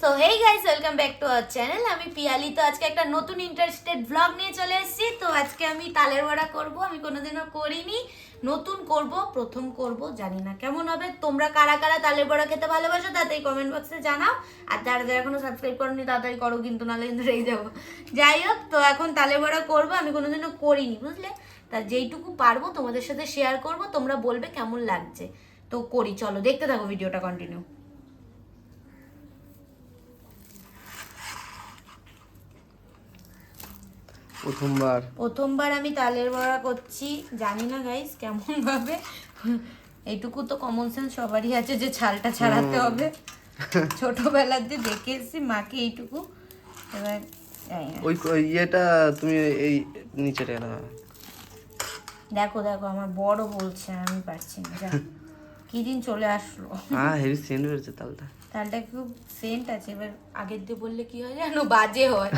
So hey guys welcome back to our channel আমি পিয়ালি। তো আজকে একটা নতুন ইন্টারেস্টেড ব্লগ নিয়ে চলে এসেছি। তো আজকে আমি তালের বড়া করব। আমি কোনোদিনও করিনি। নতুন করব, প্রথম করব, জানি না কেমন হবে। তোমরা কারা কারা তালের বড়া খেতে ভালোবাসো তাড়াতাড়ি কমেন্ট বক্সে জানাও। আর যারা যারা এখনও সাবস্ক্রাইব করোনি, তাড়াতাড়ি করো, কিন্তু নাহলে কিন্তু রেগে যাব। যাই হোক, তো এখন তালের বড়া করব। আমি কোনোদিনও করিনি, বুঝলে? তা যেইটুকু পারব তোমাদের সাথে শেয়ার করব। তোমরা বলবে কেমন লাগছে। তো করি, চলো, দেখতে থাকো ভিডিওটা কন্টিনিউ প্রথমবার। প্রথমবার আমি তালের বড়া করছি। জানি না গাইস কেমন ভাবে এইটুকু তো কমন সেন্স সবারই আছে যে ছালটা ছাড়াতে হবে। ছোটবেলাতে দেখে এসেছি মাকে এইটুকু। এবার ওই ইয়েটা তুমি এই নিচেটা না দেখো দেখো আমার বড় বলছে আমি পারছি না। কি দিন চলে আসলো? হ্যাঁ হেভি সেন্ট হয়েছে তালটা তালটা খুব সেন্ট আছে? এবার আগের দিয়ে বললে কি হয় জানো? বাজে হয়।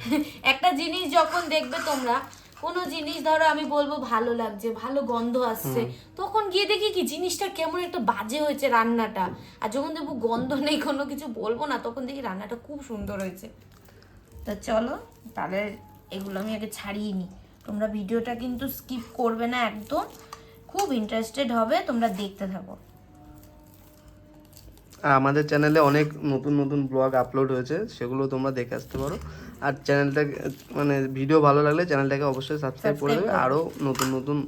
একটা জিনিস যখন দেখবে তোমরা কোনো জিনিস ধরো আমি বলব ভালো লাগছে ভালো গন্ধ আসছে তখন গিয়ে দেখি কি জিনিসটা কেমন একটা বাজে হয়েছে রান্নাটা। আর যখন দেখব গন্ধ নেই কোনো কিছু বলব না তখন দেখি রান্নাটা খুব সুন্দর হয়েছে। তো চলো তাহলে এগুলো আমি আগে ছাড়িয়ে নিই। তোমরা ভিডিওটা কিন্তু স্কিপ করবে না একদম। খুব ইন্টারেস্টেড হবে তোমরা দেখতে থাকো। আমাদের চ্যানেলে অনেক নতুন নতুন ব্লগ আপলোড হয়েছে সেগুলো তোমরা দেখে আসতে পারো। আর চ্যানেলটা মানে ভিডিও ভালো লাগলে চ্যানেলটাকে অবশ্যই সাবস্ক্রাইব করে দেবে। আরও নতুন নতুন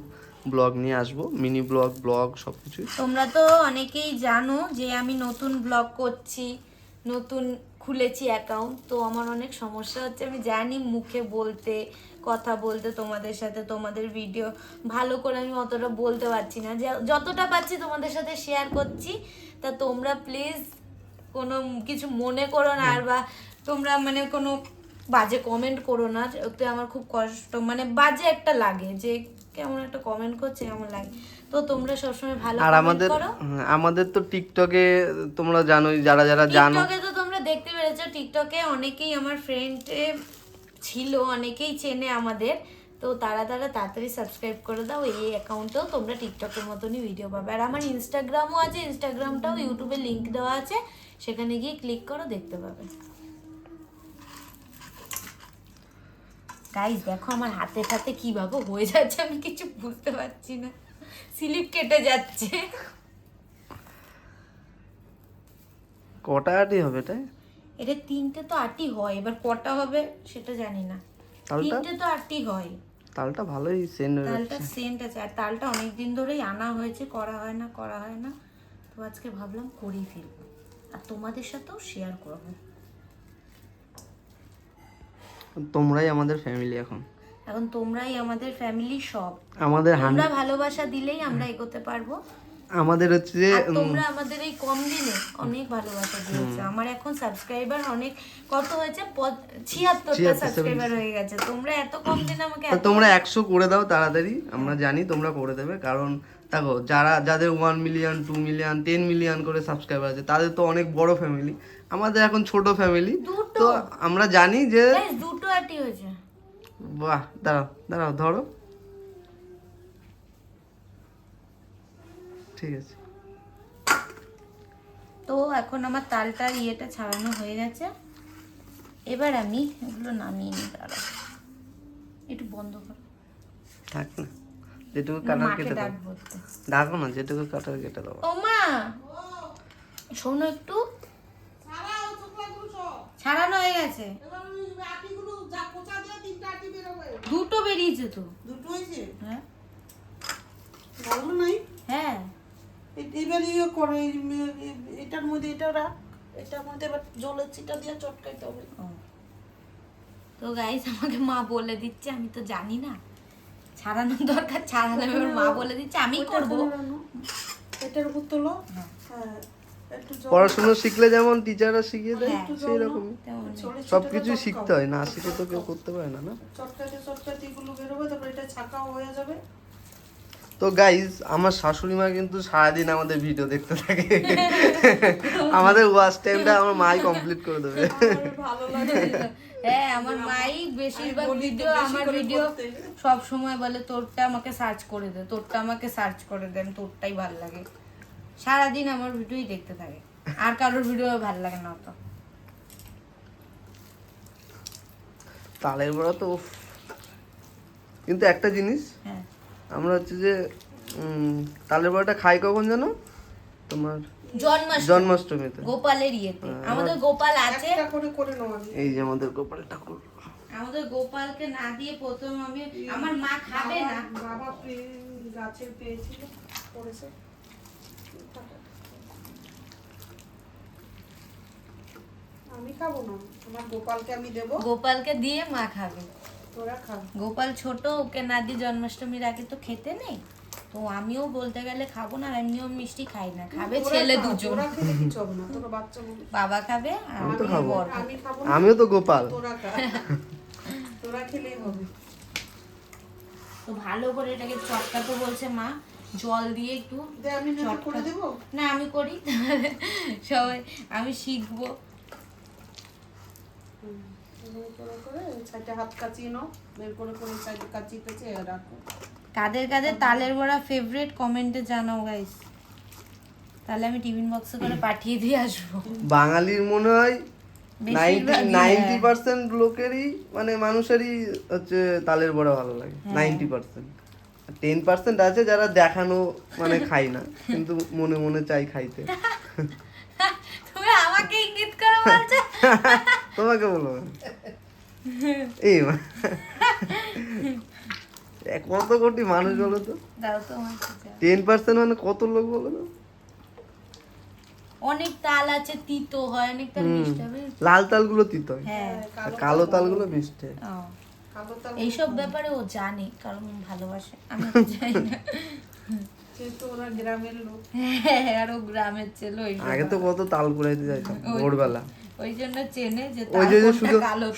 ব্লগ নিয়ে আসব মিনি ব্লগ ব্লগ সব কিছুই তোমরা তো অনেকেই জানো যে আমি নতুন ব্লগ করছি নতুন খুলেছি অ্যাকাউন্ট তো আমার অনেক সমস্যা হচ্ছে। আমি জানি মুখে বলতে কথা বলতে তোমাদের সাথে তোমাদের ভিডিও ভালো করে আমি অতটা বলতে পারছি না। যে- যতটা পাচ্ছি তোমাদের সাথে শেয়ার করছি তা তোমরা প্লিজ কোনো কিছু মনে করো না আর বা তোমরা মানে কোনো বাজে কমেন্ট করো না ওতে আমার খুব কষ্ট মানে বাজে একটা লাগে যে কেমন একটা কমেন্ট করছে কেমন লাগে। তো তোমরা সবসময় ভালো আর আমাদের আমাদের তো টিকটকে তোমরা জানোই যারা যারা জানো। টিকটকে তো তোমরা দেখতে পেরেছ টিকটকে অনেকেই আমার ফ্রেন্ডে ছিল, অনেকেই চেনে আমাদের। তো তারা তারা তাড়াতাড়ি সাবস্ক্রাইব করে দাও, এই অ্যাকাউন্টেও তোমরা টিকটকের মতনই ভিডিও পাবে। আর আমার ইনস্টাগ্রামও আছে ইনস্টাগ্রামটাও ইউটিউবে লিঙ্ক দেওয়া আছে। সেখানে গিয়ে ক্লিক করো, দেখতে পাবে। গাইস দেখো আমার হাতে হাতে কীভাবে হয়ে যাচ্ছে, আমি কিছু বুঝতে পারছি না। স্লিপ কেটে যাচ্ছে। কটা আটি হবে এটাই এটা তিনটে তো আটই হয় এবার কটা হবে সেটা জানি না। তিনটে তো আটই হয়। তালটা ভালোই সেন্ট তালটা সেন্ট আছে আর তালটা অনেক দিন ধরেই আনা হয়েছে করা হয় না করা হয় না। তো আজকে ভাবলাম করেই ফেলব আর তোমাদের সাথেও শেয়ার করব। তোমরাই আমাদের ফ্যামিলি এখন। এখন তোমরাই আমাদের ফ্যামিলি সব। আমাদের আমরা ভালোবাসা দিলেই আমরা এগোতে পারব। আমাদের হচ্ছে যে তোমরা আমাদের এই কম দিনে অনেক ভালোবাসা দিয়েছ। আমার এখন সাবস্ক্রাইবার অনেক কত হয়েছে? ছিয়াত্তরটা সাবস্ক্রাইবার হয়ে গেছে। তোমরা এত কম দিনে আমাকে তোমরা একশো করে দাও তাড়াতাড়ি আমরা জানি তোমরা করে দেবে কারণ দেখো যারা যাদের one million two million ten million করে সাবস্ক্রাইবার আছে তাদের তো অনেক বড় ফ্যামিলি আমাদের এখন ছোট ফ্যামিলি তো আমরা জানি যে দুটো আটি হয়েছে। বাহ দাঁড়াও দাঁড়াও ধরো। ঠিক আছে। তো এখন আমার তালটার ইয়েটা ছাড়ানো হয়ে গেছে। এবার আমি এগুলো নামিয়ে নিই দাঁড়া। একটু বন্ধ করো। থাক না যেটুকু না, কাটার কেটে দাও। ডাকো না যেটুকু কাটার কেটে দাও ও মা! শোনো একটু। ছাড়ানো হয়ে গেছে। দুটো বেরিয়েছে তো। দুটো হয়েছে হ্যাঁ। ভালো নাই। হ্যাঁ। এবার ইয়ে করো এটার মধ্যে এটা রাখ এটার মধ্যে এবার জলের ছিটা দিয়ে চটকাইতে হবে। তো গাইস আমাকে মা বলে দিচ্ছে আমি তো জানি না। ছাড়ানোর দরকার ছাড়ানো এবার মা বলে দিচ্ছে আমি করব। এটার উপর তোলো হ্যাঁ। হ্যাঁ একটু পড়াশোনা শিখলে যেমন টিচাররা শিখিয়ে দেয়। সেই রকমই তেমনই। ছড়ে সব ছিটে কিছুই শিখতে হয় না শিখে তো কেউ করতে পারে না না? চটকাইতে চটকাইতে এগুলো বেরোবে তারপর এটা ছাকাও হয়ে যাবে। তো গাইজ আমার শাশুড়ি মা কিন্তু সারাদিন আমাদের ভিডিও দেখতে থাকে। আমাদের ওয়াশ টাইমটা আমার মাই কমপ্লিট করে দেবে। হ্যাঁ আমার মাই বেশিরভাগ ভিডিও আমার ভিডিও সব সময় বলে তোরটা আমাকে সার্চ করে দে তোরটা আমাকে সার্চ করে দেন তোরটাই ভালো লাগে। সারাদিন আমার ভিডিওই দেখতে থাকে। আর কারোর ভিডিও ভালো লাগে না অত। তালের বড় তো কিন্তু একটা জিনিস হ্যাঁ। আমরা হচ্ছে যে তালের বড়াটা খাই কখন জানো? তোমার জন্মাষ্টমীতে। গোপালের ইয়েতে। আমাদের গোপাল আছে। এই যে আমাদের গোপাল ঠাকুর। আমাদের গোপালকে না দিয়ে প্রথম আমি আমার মা খাবে না। বাবা গাছের পেয়েছিল করেছে। আমি খাব না। আমার গোপালকে আমি দেবো। গোপালকে দিয়ে মা খাব। গোপাল ছোট ওকে না দিয়ে জন্মাষ্টমীর আগে তো খেতে নেই। তো আমিও বলতে গেলে খাব না আর এমনিও মিষ্টি খাই না। খাবে ছেলে দুজন। তোরা খেলে কিছু হবে না তোরা বাচ্চা মানুষ। বাবা খাবে আমি তো খাব। আমিও তো গোপাল। তোরা তোরা খেলেই হবে। তো ভালো করে এটাকে চটকা তো বলছে মা জল দিয়ে একটু আমি করে দেবো? না আমি করি। তাহলে সবাই আমি শিখব। করে করে সাইডে হাত কাচিয়ে নাও বের করে করে সাইডে কাচিয়ে রাখো কাদের কাদের তালের বড়া ফেভারিট কমেন্টে জানাও গাইস তাহলে আমি টিফিন বক্সে করে পাঠিয়ে দিয়ে আসব বাঙালির মনে হয় নাইনটি নাইনটি হ্যাঁ। পার্সেন্ট লোকেরই মানে মানুষেরই হচ্ছে তালের বড়া ভালো লাগে। নাইনটি পার্সেন্ট টেন পার্সেন্ট আছে যারা দেখানো মানে খাই না কিন্তু মনে মনে চাই খাইতে তুমি আমাকে ইঙ্গিত করে বলছো তোমাকে বলব না। এই কত কোটি মানুষ বলো তো। দাও তো আমার কাছে। টেন পার্সেন্ট মানে কত লোক বলো তো? অনেক তাল আছে তিতো হয় অনেক তাল মিষ্টি লাল তালগুলো তিত হয়। হ্যাঁ। আর কালো তালগুলো মিষ্টি। ও, কালো তাল এইসব ব্যাপারে ও জানে কারণ ভালোবাসে। আমি জানি না। গ্রামের লোক। হ্যাঁ, আর ও গ্রামের ছিল আগে তো কত তাল কুড়াইতে যাইতাম ভোরবেলা। ওই জন্য চেনে যে ওই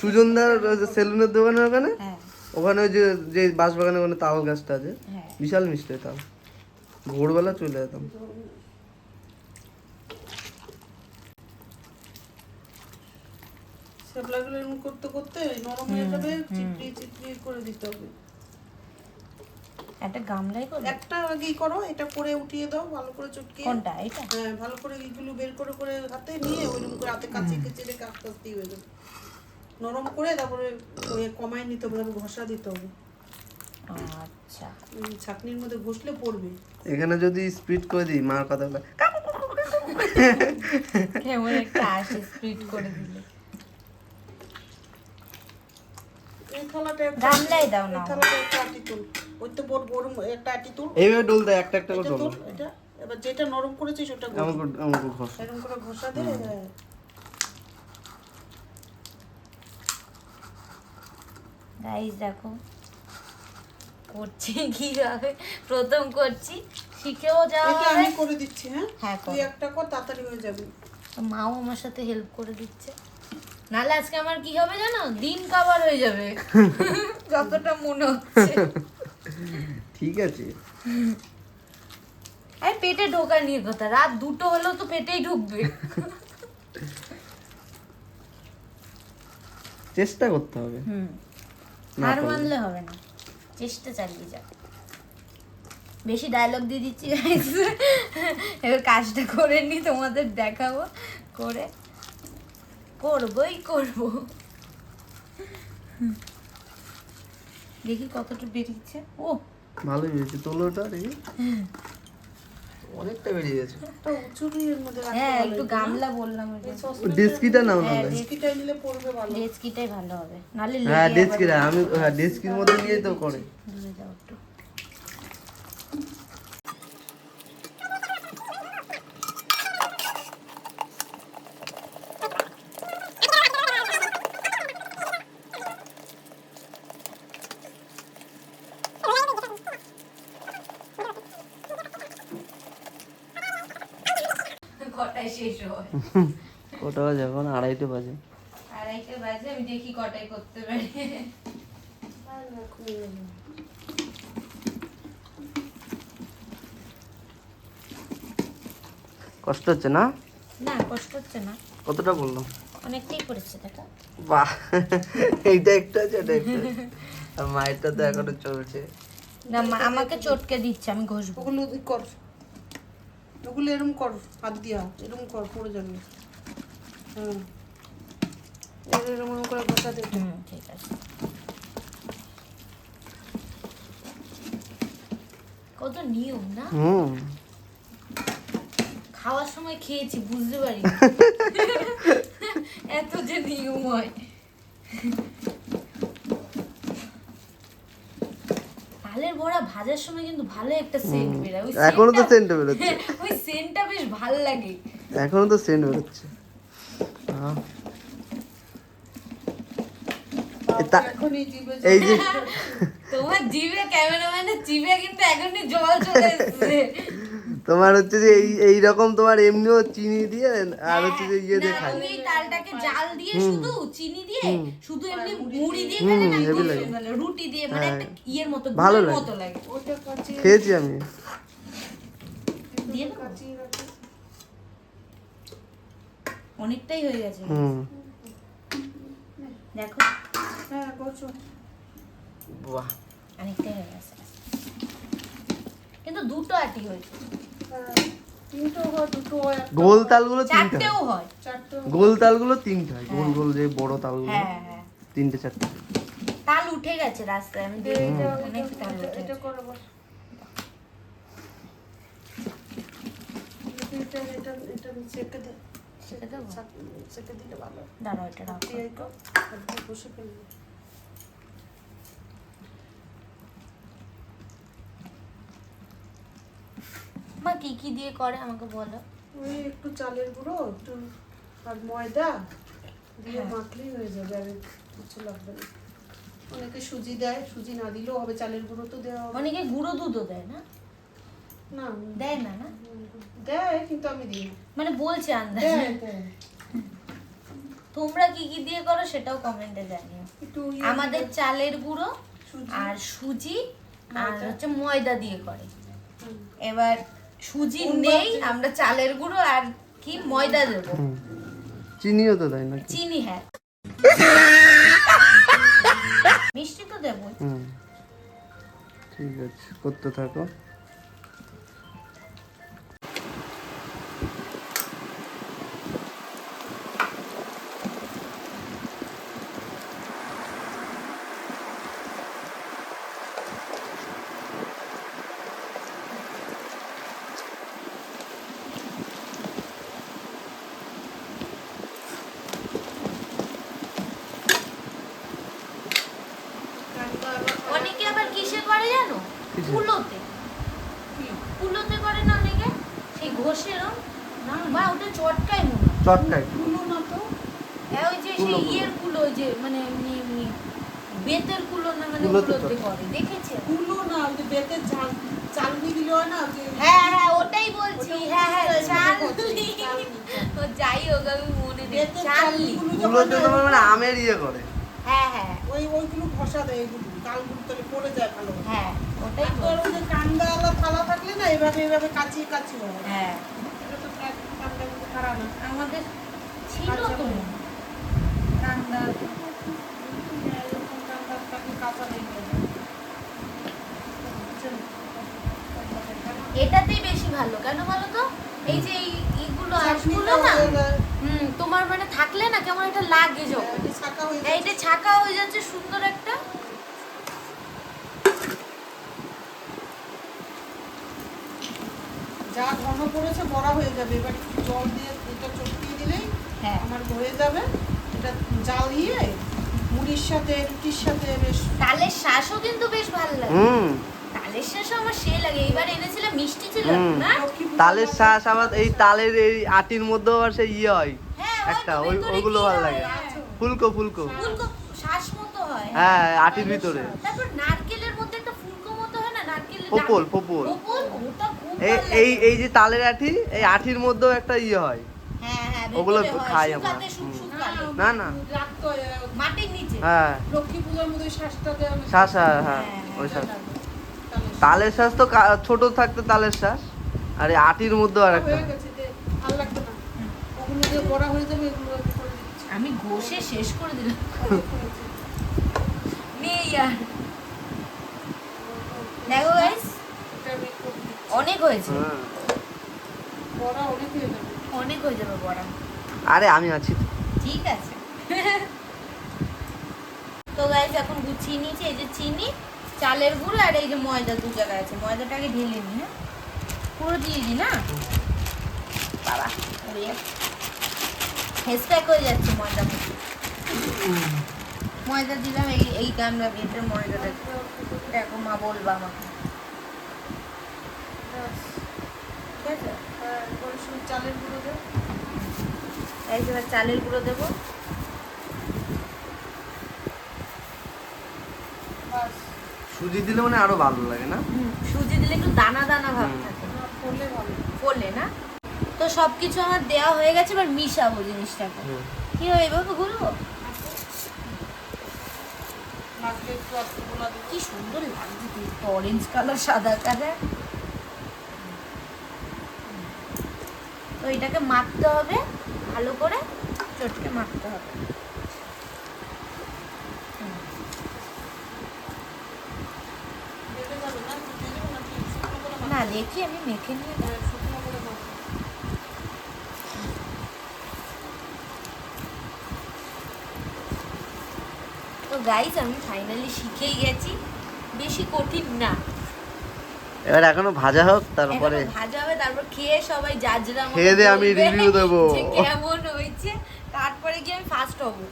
সুজনদার সেলুনের দোকানের ওখানে? হ্যাঁ। ওখানে ওই যে যে বাঁশবাগানে ওখানে তাল গাছটা আছে। হ্যাঁ। বিশাল মিষ্টি তাল। ভোরবেলা চলে যেতাম। শেপলাগুলো এরকম করতে করতে নরম হয়ে যাবে চিপড়ি চিপড়ি করে দিতে হবে। একটা গামলাই করে একটা আগেই করো এটা করে উঠিয়ে দাও ভালো করে চটকিয়ে। কোনটা এটা? হ্যাঁ ভালো করে এইগুলো বের করে করে হাতে নিয়ে ওইরকম করে হাতে কাচিয়ে কেচে রেখে আস্তে আস্তে হয়ে যাবে নরম করে তারপরে ওই কমায় নিতে হবে তারপর ঘষা দিতে হবে। আচ্ছা। ছাকনির মধ্যে ঘষলে পড়বে। এখানে যদি স্পিড করে দিই মার কথা বলে কেমন একটা আসে স্প্রিড করে দিলে। এই থালাটা গামলাই দাও এই না থালাটা একটা আটি তুল। ওই তো বড় বড় একটা আটি তুল। এইভাবে ডোল দেয় একটা একটা করে ডোল। এটা। এবার যেটা নরম করেছিস ওটা ঘষ। এমন করে এমন করে ঘষ। এরকম করে ঘষা দে। গাইস দেখো। করছি কীভাবে? প্রথম করছি। শিখেও যাওয়া আমি করে দিচ্ছি হ্যাঁ? হ্যাঁ, তুই একটা কর তাড়াতাড়ি হয়ে যাবে। মাও আমার সাথে হেল্প করে দিচ্ছে। নাহলে আজকে আমার কি হবে জানো? দিন কাবার হয়ে যাবে। যতটা মনে হচ্ছে। ঠিক আছে। আরে পেটে ঢোকা নিয়ে কথা রাত দুটো হলেও তো পেটেই ঢুকবে। চেষ্টা করতে হবে। হুম। হার মানলে হবে না। চেষ্টা চালিয়ে যা বেশি ডায়লগ দিয়ে দিচ্ছি। এবার কাজটা করে নি তোমাদের দেখাবো। করে। করবই করব। দেখি কতটা বেরিয়েছে। ও। ভালোই হয়েছে তোলো ওটা দেখি। অনেকটা বেরিয়ে গেছে। একটা উঁচু এর মধ্যে হ্যাঁ একটু গামলা বললাম ডেস্কিটা নাও না ডেস্কিটা নিলে পড়বে ভালো। ডেস্কিটাই ভালো হবে। নালে হ্যাঁ ডেস্কিটা আমি হ্যাঁ ডেস্কির মধ্যে নিয়ে তো করে। দূরে যাও একটু কটায় শেষ হয়। ওটা বাজে এখন? আড়াইটে বাজে। আড়াইটে বাজে আমি দেখি কটায় করতে পারি। কষ্ট হচ্ছে না? না কষ্ট হচ্ছে না। কতটা বললাম? অনেকটাই পড়েছে দেখা। বাহ এইটা একটু আছে এটা একটু। আর মায়েরটা তো এখনও চলছে। না আমাকে চটকে দিচ্ছে আমি ঘষবো। ওগুলো কর। ওগুলো এরম কর হাত দিয়া এরম কর পড়ে যাবে। হ্যাঁ। করে ঠিক আছে। কত নিয়ম না? হুম। খাওয়ার সময় খেয়েছি বুঝতে পারি এত যে নিয়ম হয় তালের বড়া ভাজার সময় কিন্তু ভালো একটা সেন্ট বেরোয়। ওই এখনও তো সেন্ট বেরোচ্ছে। ওই সেন্টটা বেশ ভালো লাগে। এখনও তো সেন্ট বেরোচ্ছে। এই যে তোমার জিভে ক্যামেরাম্যানের জিভে কিন্তু এখনই জল চলে এসেছে। তোমার হচ্ছে যে এই এই রকম তোমার এমনিও চিনি দিয়ে আর হচ্ছে যে ইয়ে দিয়ে না, খাই তুমি এই তালটাকে জাল দিয়ে শুধু চিনি দিয়ে শুধু এমনি মুড়ি দিয়ে খেলে না হেভি লাগে। রুটি দিয়ে মানে হ্যাঁ। একটা ইয়ের মতো ভালো গুড়ের লাগে। মতো লাগে। ওটা কাচিয়ে খেয়েছি আমি। দিয়ে। অনেকটাই হয়ে গেছে। হুম। দেখো। হ্যাঁ বসো বাহ। অনেকটাই হয়ে গেছে। কিন্তু দুটো আটি হয়েছে। হ্যাঁ হয় হয় গোল তালগুলো তিনটা হয়। গোল তালগুলো তিনটা হয়। গোল গোল যে বড় তালগুলো হ্যাঁ হ্যাঁ। তিনটে চারটে। তাল উঠে গেছে রাস্তায় আমি অনেক তাল উঠে দেবো? দিলে ভালো দাঁড়াও এটা রাখো। বসে ফেলবি। কি কি দিয়ে করে আমাকে বলো। ওই একটু চালের গুঁড়ো একটু আর ময়দা দিয়ে হ্যাঁ। মাখলেই হয়ে যাবে আর কিছু লাগবে না। অনেকে সুজি দেয় সুজি না দিলেও হবে চালের গুঁড়ো তো দেওয়া হবে। অনেকে গুঁড়ো দুধও দেয় না? না। দেয় না না? দেয় কিন্তু আমি দিই মানে বলছে আন্দাজ। তোমরা কি কি দিয়ে করো সেটাও কমেন্টে জানিও। ইয়ে আমাদের চালের গুঁড়ো আর সুজি আর হচ্ছে ময়দা দিয়ে করে। এবার সুজি নেই আমরা চালের গুঁড়ো আর কি ময়দা দেবো। চিনিও তো দেয় না চিনি হ্যাঁ। মিষ্টি তো দেবো ঠিক আছে করতে থাকো কান্দা আবার অনেকে আবার কিসে করে জানো কিসে? কুলোতে কি? কুলোতে করে না অনেকে সেই ঘষেরও বা ওটা চটকাই মনে। চটকাই কুলো না তো। ওই যে সেই ইয়ের কুলো যে মানে এমনি এমনি বেতের কুলো না মানে কুলোতে করে দেখেছি কুলো না ওই যে বেতের ঝাল চালনি দিলে না হ্যাঁ হ্যাঁ ওটাই বলছি। হ্যাঁ হ্যাঁ চালনি তো যাই হোক আমি মনে নেই চালনি চালনিগুলো গুলোতে মানে আমের ইয়ে করে। হ্যাঁ হ্যাঁ। ওই ওইগুলো ঘষা দেয় এগুলো তালগুলো তাহলে পড়ে যায় ভালো হ্যাঁ। ওটাই আর তোর বলছি। ওই যে কান্দাওয়ালা থালা থাকলে না এভাবে এভাবে কাচিয়ে কাচিয়ে হ্যাঁ। আমাদের ছিল তো। কান্দা? এটাতেই বেশি ভালো। কেন বলো তো? এই যে এই- এইগুলো আঁশগুলো না হুম তোমার মানে থাকলে না কেমন এটা লাগে যখন। এটা ছাকা হয়ে ছাকা হয়ে যাচ্ছে সুন্দর একটা যা ঘন বড়া হয়ে যাবে। এবার জল দিয়ে এটা চটকিয়ে দিলেই হ্যাঁ। আমার হয়ে যাবে। এটা জ্বালিয়ে মুড়ির সাথে রুটির সাথে বেশ তালের শ্বাসও কিন্তু বেশ ভালো লাগে। হুম। তালের শ্বাসও আমার লাগে। এনেছিলাম মিষ্টি ছিল। না? তালের। শ্বাস আবার এই তালের এই আটির মধ্যেও আবার সেই ইয়ে হয়। হ্যাঁ একটা, ওই- ওইগুলো ভালো লাগে। হ্যাঁ। ফুলকো ফুলকো। ফুলকো মতো হয়। হ্যাঁ আটির ভিতরে। তারপর নারকেলের মধ্যে একটা ফুলকো মতো হয় না? নারকেলের পোপল, পোপল। এই এই এই যে তালের আঠি এই আঠির মধ্যেও একটা ইয়ে হয়। হ্যাঁ হ্যাঁ ওগুলো খাই আমরা। হুম। না না। হয়, হ্যাঁ হয়। শ্বাস হ্যাঁ হ্যাঁ ওই শ্বাস। তালের শ্বাস। তো ছোট থাকতে তালের শ্বাস। আর এই আটির মধ্যেও আর একটা। আমি ঘষে শেষ করে দিলাম। দেখো গাইস এটা আমি করে দিচ্ছি। অনেক হয়েছে। হ্যাঁ। অনেক হয়ে যাবে। অনেক হয়ে যাবে বড়া। আরে আমি আছি তো। ঠিক আছে। এখন গুছিয়ে নিয়েছি। এই যে চিনি চালের গুঁড়ো আর এই যে ময়দা দু জায়গায় আছে। ময়দাটাকে ঢেলে নি হ্যাঁ? পুরো দিয়ে দিই না? বাবা হেসপ্যাক হয়ে যাচ্ছে ময়দা ময়দা দিলাম এই এই গামলা এতে ময়দাটা দেখো মা বলব আমাকে। ঠিক আছে শুধু চালের গুঁড়ো দে। এই যে চালের গুঁড়ো দেবো বাস, সুজি দিলে মানে আরও ভালো লাগে না সুজি দিলে একটু দানা দানা ভাব। থাকে ভালো। ফোলে না তো সব কিছু আমার দেওয়া হয়ে গেছে এবার মিশাবো জিনিসটাকে। কি হয় এভাবে ঘুরবো দিবি। কি সুন্দর লাগছে অরেঞ্জ কালার সাদা কালার তো এটাকে মাখতে হবে, ভালো করে চটকে মাখতে হবে না? দেখি, আমি মেখে নিয়ে। তো গাইজ আমি ফাইনালি শিখেই গেছি বেশি কঠিন না এবার এখনও ভাজা হোক তারপরে ভাজা হবে তারপর খেয়ে সবাই জাজরা খেয়ে দিয়ে আমি দেবো। কেমন হয়েছে তারপরে গিয়ে আমি ফার্স্ট হব।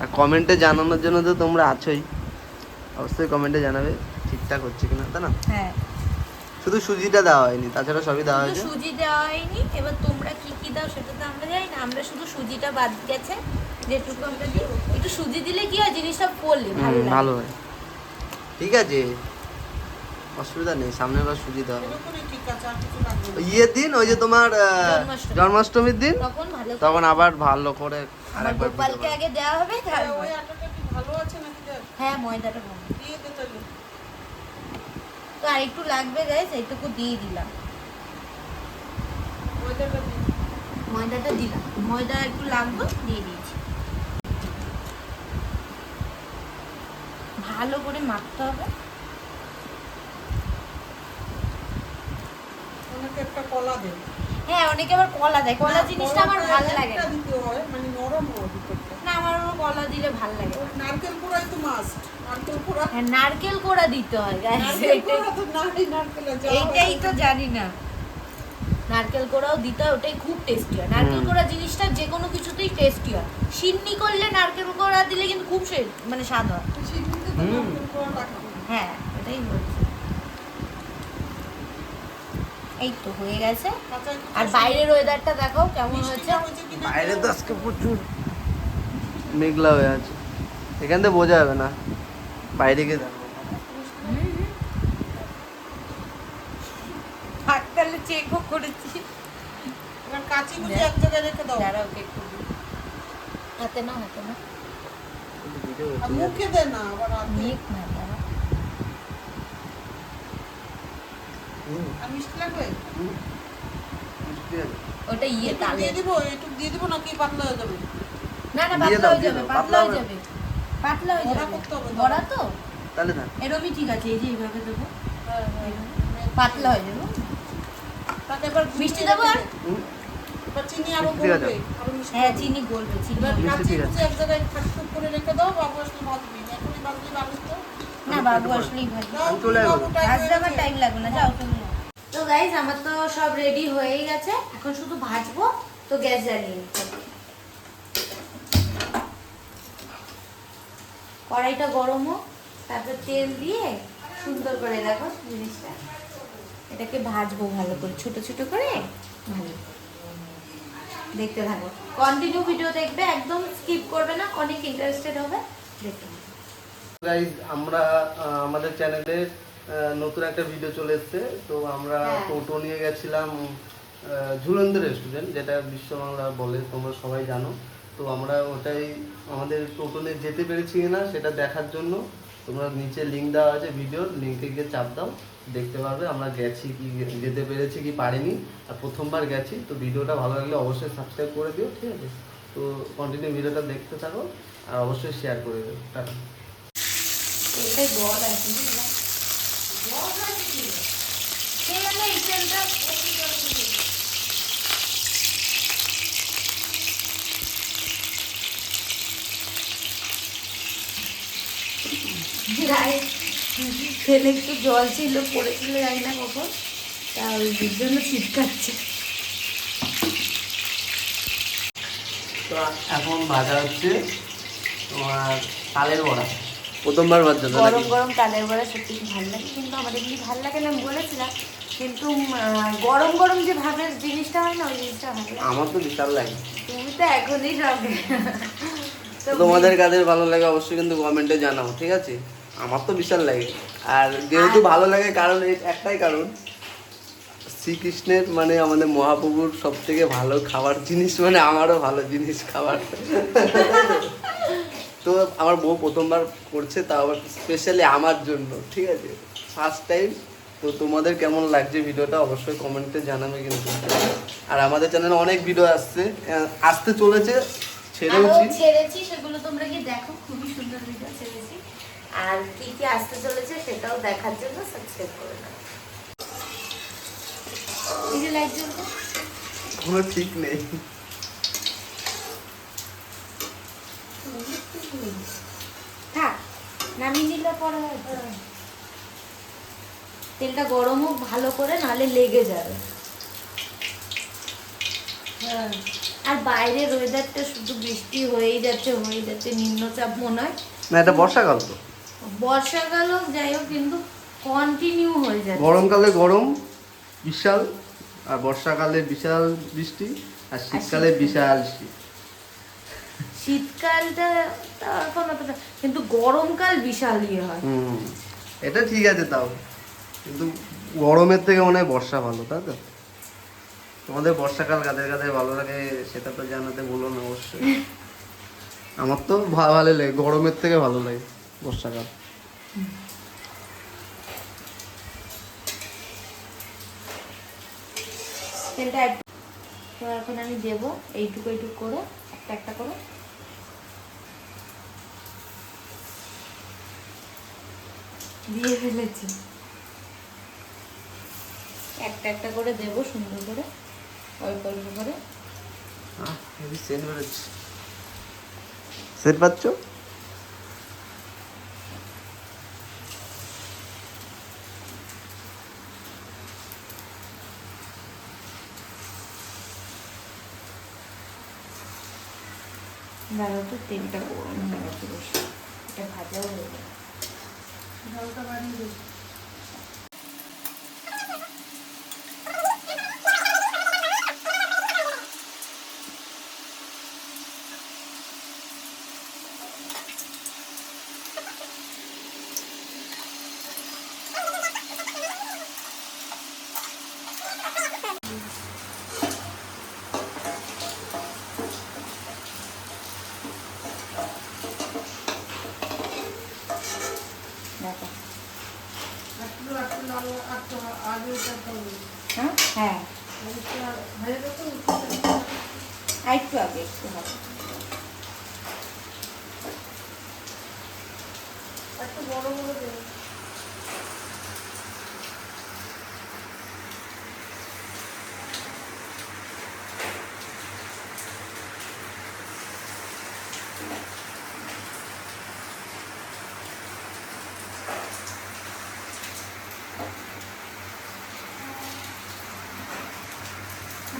আর কমেন্টে জানানোর জন্য তো তোমরা আছোই। অবশ্যই কমেন্টে জানাবে ঠিকঠাক হচ্ছে কিনা তাই না? হ্যাঁ। শুধু সুজিটা দেওয়া হয়নি তাছাড়া সবই দেওয়া হয়েছে। সুজি দেওয়া হয়নি এবার তোমরা কি কি দাও সেটা তো আমরা জানি না আমরা শুধু সুজিটা বাদ গেছে যেটুকু আমরা দিই। একটু সুজি দিলে কি হয় জিনিসটা পড়লে ভালো হয়। ঠিক আছে। অসুবিধা নেই সামনের বার সুজি দেওয়া ইয়ের দিন ওই যে তোমার জন্মাষ্টমীর দিন? তখন তখন আবার ভালো করে আমার আরেকবার গোপালকে আগে দেওয়া হবে হ্যাঁ, ওই আটাটা কি ভালো আছে নাকি হ্যাঁ ময়দাটা ভালো। দিয়ে দে তাহলে। তো আর একটু লাগবে গাইস এইটুকু দিয়ে দিলাম। ময়দাটা ময়দাটা দিলাম। ময়দা একটু লাগবে দিয়ে দিয়েছি। ভালো করে মাখতে হবে। ওনাকে একটা কলা দে। হ্যাঁ অনেকে আবার কলা দেয়। কলা জিনিসটা আমার ভালো লাগে না। হয়, মানে নরম না আমার কলা দিলে ভালো লাগে নারকেল কোড়াই তো মাস্ট নারকেল কোড়া? হ্যাঁ নারকেল কোড়া দিতে হয় নারকেল এইটাই- তো জানি না। কোড়াও দিতে হয় ওটাই খুব টেস্টি হয়। নারকেল। কোড়া জিনিসটা যে কোনো কিছুতেই টেস্টি হয়। সিন্নি করলে নারকেল কোড়া দিলে কিন্তু খুব মানে স্বাদ হয়। হয়। হ্যাঁ এটাই বলছি। এই তো হয়ে গেছে। আর বাইরের ওয়েদারটা দেখাও কেমন হয়েছে। বাইরে তো আজকে প্রচুর মেঘলা হয়ে আছে। এখান থেকে বোঝা যাবে না। বাইরে গিয়ে দেখো। তাহলে চেকও করেছি। এবার কাঁচি কুচি এক জায়গায় রেখে দাও। দাঁড়াও ওকে একটু। হাতে না হাতে না মুখে দে না আবার হাতে না মিষ্টি লাগবে? ওটা ইয়ে তালে। দিয়ে দিব একটু দিয়ে দিব নাকি পাতলা হয়ে যাবে? না না পাতলা হয়ে যাবে পাতলা হয়ে যাবে। পাতলা হয়ে যাবে। করতে হবে তো। বড়া তো? তাহলে না এরমই ঠিক আছে এই যে এইভাবে দেবো। হ্যাঁ হ্যাঁ। পাতলা হয়ে যাবে। এবার মিষ্টি দেবো আর? চিনি আরও হ্যাঁ চিনি গলবে চিনি এবার গলবে। মিষ্টি কাঁচি ঠিক আছে। কুচি এক জায়গায় ঠাকঠুক করে রেখে দাও বাবু আসলে ভাজবি এখনই ভাজবি ভালো তো না বাবু আসলেই ভালো দাও, আমি চলে বাবু যাব। টাইম ভাজতে আমার গেছে। টাইম লাগবে না যাও তুমি তো গাইজ আমার তো সব রেডি হয়েই গেছে এখন শুধু ভাজবো তো গ্যাস জ্বালিয়ে কড়াইটা গরম হোক তারপর তেল দিয়ে সুন্দর করে দেখো জিনিসটা এটাকে ভাজবো ভালো করে ছোট ছোট করে ভালো দেখতে থাকো। কন্টিনিউ ভিডিও দেখবে একদম স্কিপ করবে না অনেক ইন্টারেস্টেড হবে দেখতে থাকো। গাইজ আমরা আমাদের চ্যানেলে নতুন একটা ভিডিও চলে এসেছে। তো আমরা হ্যাঁ। টোটো নিয়ে গেছিলাম ঝুলন্দ রেস্টুরেন্ট যেটা বিশ্ব বাংলা বলে তোমরা সবাই জানো। তো আমরা ওটাই আমাদের টোটো নিয়ে যেতে পেরেছি কিনা সেটা দেখার জন্য। তোমরা নিচে লিঙ্ক দেওয়া আছে ভিডিওর লিঙ্কে গিয়ে চাপ দাও। দেখতে পারবে, আমরা গেছি কি, যেতে পেরেছি কি পারিনি, আর প্রথমবার গেছি, তো ভিডিওটা ভালো লাগলে অবশ্যই সাবস্ক্রাইব করে দিও, ঠিক আছে? তো কন্টিনিউ ভিডিওটা দেখতে থাকো, আর অবশ্যই শেয়ার করে দিও Right. ফেলে একটু জল ছিল পড়েছিল জানি না কখন। তা ওই জন্য ছিটকাচ্ছে তো এখন ভাজা হচ্ছে তোমার তালের বড়া। প্রথমবার ভাজছো তো গরম গরম তালের বড়া সত্যি খুব ভালো লাগে। কিন্তু আমাদের এমনি ভালো লাগে না আমি বলেছিলাম কিন্তু গরম গরম যে ভাবের জিনিসটা হয় না ওই জিনিসটা ভালো আমার তো বিশাল লাগে। তুমি তো এখনই যাবে তোমাদের কাদের ভালো লাগে অবশ্যই কিন্তু কমেন্টে জানাও ঠিক আছে? আমার তো বিশাল লাগে। আর যেহেতু ভালো লাগে কারণ এই একটাই কারণ শ্রীকৃষ্ণের মানে আমাদের মহাপ্রভুর সব থেকে ভালো খাবার জিনিস মানে আমারও ভালো জিনিস খাবার। তো আমার বউ প্রথমবার করছে তাও আবার স্পেশালি আমার জন্য ঠিক আছে? ফার্স্ট টাইম তো তোমাদের কেমন লাগছে ভিডিওটা অবশ্যই কমেন্টে জানাবে কিন্তু। আর আমাদের চ্যানেলে অনেক ভিডিও আসছে আসতে চলেছে ছেড়েওছি। ছেড়েছি সেগুলো তোমরা কি দেখো খুবই সুন্দর ভিডিও ছেড়েছি। আর কি কি আসতে চলেছে সেটাও দেখার জন্য সাবস্ক্রাইব করে নাও। এই যে লাইট জ্বলছে কোনো ঠিক নেই। থাক নামিয়ে নিলে পরে তেলটা গরম হোক ভালো করে নাহলে লেগে যাবে। হ্যাঁ। আর বাইরের ওয়েদারটা শুধু বৃষ্টি হয়েই যাচ্ছে হয়েই যাচ্ছে নিম্নচাপ মনে হয়। না এটা বর্ষাকাল তো। বর্ষাকাল হোক যাই হোক কিন্তু কন্টিনিউ হয়ে যাচ্ছে। গরমকালে গরম বিশাল আর বর্ষাকালে বিশাল বৃষ্টি আর শীতকালে বিশাল শীত। শীতকালটা এখন অতটা কিন্তু গরমকাল বিশাল ইয়ে হয়। হুম এটা ঠিক আছে তাও। কিন্তু গরমের থেকে মনে হয় বর্ষা ভালো তাই তো? তোমাদের বর্ষাকাল কাদের কাদের ভালো লাগে সেটা তো জানাতে বলো না অবশ্যই। আমার তো ভালো লাগে গরমের থেকে ভালো লাগে। বর্ষাকাল তেলটা তো এখন আমি দেবো এইটুকু এইটুকু করে একটা একটা করে। দিয়ে ফেলেছি। একটা একটা করে দেবো সুন্দর করে অল্প অল্প করে। সেন্ট পাচ্ছ? দাঁড়াও তো তেলটা গরম হয়ে গেছে এটা ভাজাও হয়ে গেছে ঝালটা বাড়িয়ে দেবো দেখো একটু একটু লাল একটু আগে এটা হবে হ্যাঁ হ্যাঁ আরেকটা হয়ে গেছে আর একটু আগে একটু হবে একটু বড় বড় দেবে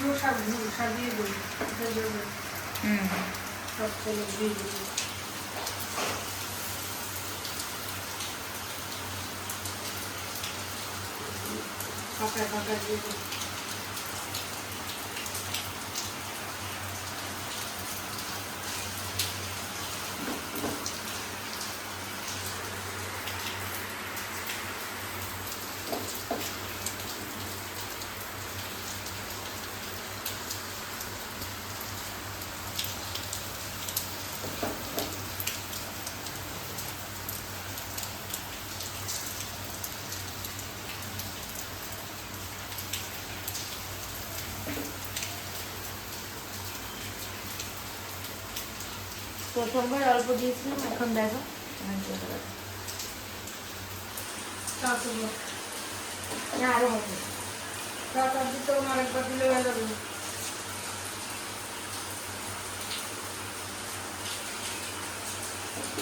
পুরো সাজিয়ে সাজিয়ে দেবো সব দিয়ে দেবো ফাঁকায় প্রথমবার অল্প দিয়েছিলাম, এখন দেখো। অনেক বেড়ে গেছে। আরও হবে। দিতে আরেকবার দিলে ভালো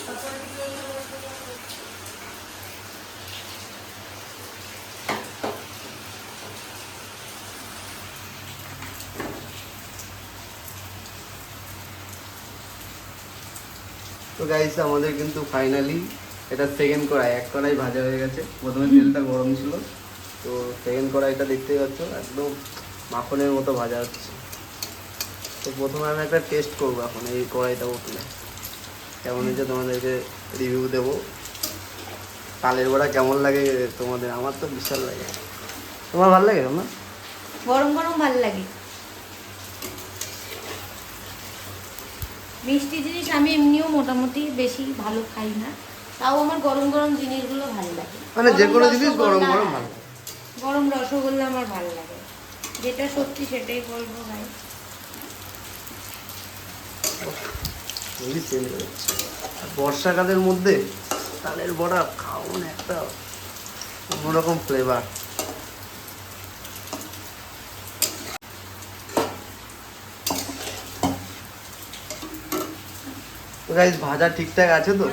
তারপরে তো গাইস আমাদের কিন্তু ফাইনালি এটা সেকেন্ড কড়াই, এক কড়াই ভাজা হয়ে গেছে। প্রথমে তেলটা গরম ছিল। তো সেকেন্ড কড়াইটা দেখতেই পাচ্ছ, একদম মাখনের মতো ভাজা হচ্ছে। তো প্রথমে আমি একটা টেস্ট করব এখন এই কড়াইটা উঠলে। কেমন হয়েছে তোমাদেরকে রিভিউ দেবো। তালের বড়া কেমন লাগে তোমাদের? আমার তো বিশাল লাগে। তোমার ভালো লাগে না গরম গরম ভালো লাগে। মিষ্টি জিনিস আমি এমনিও মোটামুটি বেশি ভালো খাই না। তাও আমার গরম গরম জিনিসগুলো ভালো লাগে। মানে যে কোনো জিনিস গরম গরম ভালো গরম রসগোল্লা আমার ভালো লাগে। যেটা সত্যি সেটাই বলব ভাই। বর্ষাকালের মধ্যে তালের বড়া খাওয়ান একটা অন্যরকম ফ্লেভার গাইস ভাজা ঠিকঠাক আছে তো?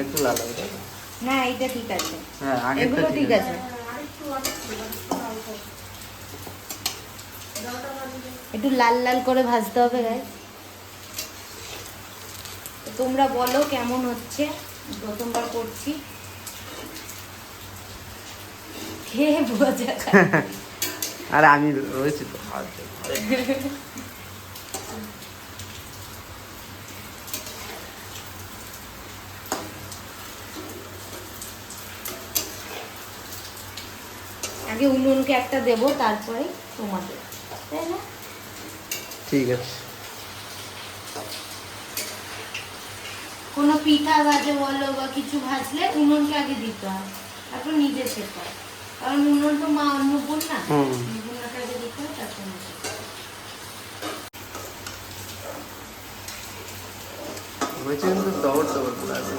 একটু লাল হবে। না এটা ঠিক আছে। হ্যাঁ আগেরটা এগুলো ঠিক আছে। আছে। একটু লাল লাল করে ভাজতে হবে গাই তোমরা বলো কেমন হচ্ছে? প্রথমবার করছি। খেয়ে বোঝা আর আমি রয়েছি তো আগে উনুনকে একটা দেব তারপরে তোমাদের। তাই না? ঠিক আছে। কোনো পিঠা ভাজে বলো বা কিছু ভাজলে উনুনকে আগে দিতে হয় তারপর নিজে খেতে হয়। কারণ উনুন তো মা অন্নপূর্ণ না হুম। অন্নপূর্ণাকে আগে দিতে হয় তারপর হয়। হয়েছে কিন্তু টবর লাগবে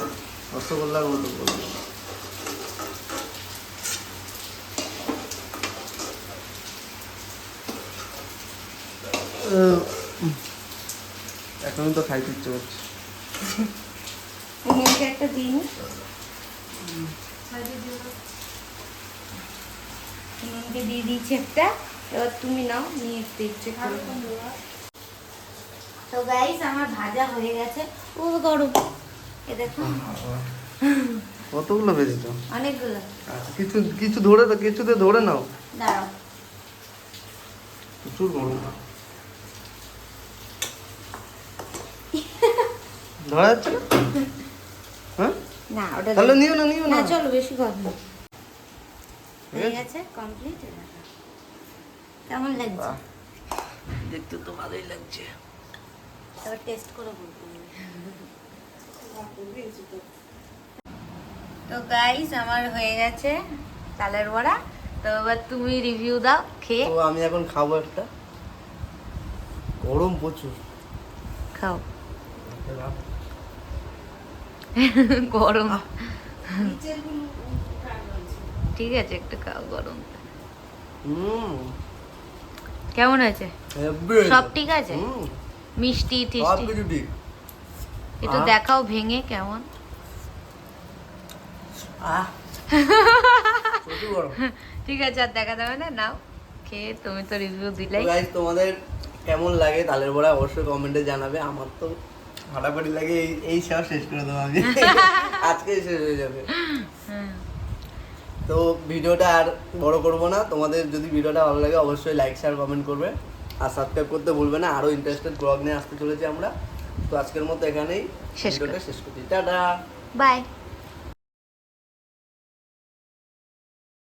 রসগোল্লার মতো বলব এখন তো খাইতে ইচ্ছে করছে। একটা দিন? উনুনকে দিয়ে দিয়েছি একটা। এবার তুমি নাও নিয়ে একটু তো গাইস আমার ভাজা হয়ে গেছে। ও গরম। এ দেখো। কতগুলো অনেকগুলো। আচ্ছা কিছু কিছু ধরে তো কিছুতে ধরে নাও। দাঁড়াও। প্রচুর গরম। ধরা যাচ্ছে না? হ্যাঁ? না ওটা তাহলে নিও না নিও না। চলো বেশি কথা না। হয়ে গেছে কমপ্লিট কেমন লাগছে? দেখতে তো ভালোই লাগছে। এবার টেস্ট করে বলব তো গাইস আমার হয়ে গেছে তালের বড়া। তো এবার তুমি রিভিউ দাও খেয়ে। তো আমি এখন খাব একটা। গরম প্রচুর। খাও। গরম। ঠিক আছে একটু খাও গরম। কেমন হেব্বি সব ঠিক আছে? মিষ্টি টিষ্টি? একটু দেখাও ভেঙে কেমন? ঠিক আছে আর দেখা যাবে না? নাও খেয়ে তুমি তো রিভিউ দিলাই। তোমাদের কেমন লাগে তালের বড়া অবশ্যই কমেন্টে জানাবে। আমার তো ফাটাফাটি লাগে এই সব শেষ করে দেবো আমি। আজকে শেষ হয়ে যাবে। তো ভিডিওটা আর বড় করব না। তোমাদের যদি ভিডিওটা ভালো লাগে অবশ্যই লাইক শেয়ার কমেন্ট করবে। আর সাবস্ক্রাইব করতে ভুলবে না। আরও ইন্টারেস্টেড ব্লগ নিয়ে আসতে চলেছি আমরা। তো আজকের মতো এখানেই শেষ ভিডিওটা শেষ করছি। টাটা! বাই